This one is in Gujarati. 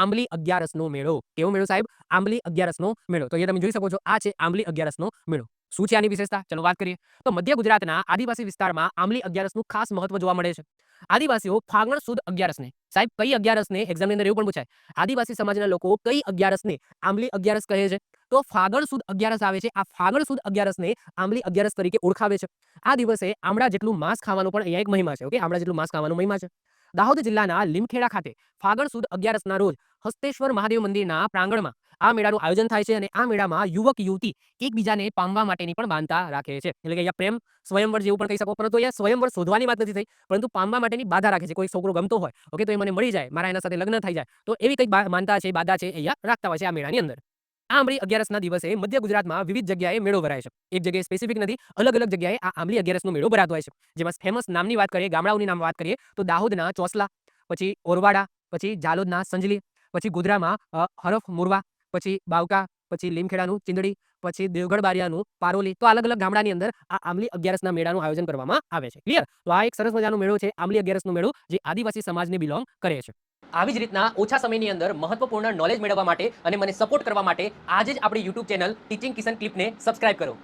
આંબલી અગિયારસનો મેળો. કેવો મેળો સાહેબ? આંબલી અગિયારસનો મેળો. તો અહીંયા તમે જોઈ શકો છો, આ છે આંબલી અગિયારસનો મેળો. શું છે આની વિશેષતા? ચલો વાત કરીએ. તો મધ્ય ગુજરાતના આદિવાસી વિસ્તારમાં આંબલી અગિયારસનું ખાસ મહત્વ જોવા મળે છે. આદિવાસીઓ ફાગણ સુદ અગિયારસને. સાહેબ, કઈ અગિયારસને? એક્ઝામની અંદર એવું પણ પૂછાય. આદિવાસી સમાજના લોકો કઈ અગિયારસને આંબલી અગિયારસ કહે છે? તો ફાગણ સુદ અગિયારસ આવે છે. આ ફાગણ સુદ અગિયારસને આંબલી અગિયારસ તરીકે ઓળખાવે છે. આ દિવસે આમળા જેટલું માંસ ખાવાનો પણ અહીંયા એક મહિમા છે, ઓકે? આમળા જેટલું માંસ ખાવાનો મહિમા છે. દાહોદ જિલ્લાના લીમખેડા ખાતે ફાગણ સુદ અગિયારસના રોજ હસ્તેશ્વર મહાદેવ મંદિરના પ્રાંગણમાં આ મેળાનું આયોજન થાય છે અને આ મેળામાં યુવક, યુવતી એકબીજાને પામવા માટેની પણ માનતા રાખે છે. એટલે કે અહીંયા પ્રેમ સ્વયંવર જેવું પણ કહી શકો, પરંતુ અહીંયા સ્વયંવર શોધવાની વાત નથી થઈ, પરંતુ પામવા માટેની બાધા રાખે છે. કોઈ છોકરો ગમતો હોય ઓકે તો એ મને મળી જાય, મારા એના સાથે લગ્ન થઈ જાય, તો એવી કંઈક માનતા છે, બાધા છે અહીંયા રાખતા હોય છે આ મેળાની અંદર. આ આંબલી અગિયારસના દિવસે મધ્ય ગુજરાતમાં વિવિધ જગ્યાએ મેળો ભરાય છે. એક જગ્યાએ સ્પેસિફિક નથી, અલગ અલગ જગ્યાએ આ આંબલી અગિયારસનો મેળો ભરાતો હોય છે. જેમાં ફેમસ નામની વાત કરીએ, ગામડાઓની નામ વાત કરીએ, તો દાહોદના ચોસલા, પછી ઓરવાડા, પછી જાલોદના સંજલી, પછી ગોધરામાં હરફ મુરવા, પછી બાવકા, પછી લીમખેડાનું ચીંદડી, પછી દેવગઢ બારિયાનું પારોલી, તો અલગ અલગ ગામડાની અંદર આ આંબલી અગિયારસના મેળાનું આયોજન કરવામાં આવે છે. ક્લિયર તો આ એક સરસ મજાનો મેળો છે આંબલી અગિયારસનો મેળો જે આદિવાસી સમાજને બિલોંગ કરે છે. આવી જ રીતના ઓછા સમયની અંદર મહત્વપૂર્ણ નોલેજ મેળવવા માટે અને મને સપોર્ટ કરવા માટે આજે જ આપણી યુટ્યુબ ચેનલ ટીચિંગ કિશન ક્લિપને સબસ્ક્રાઇબ કરો.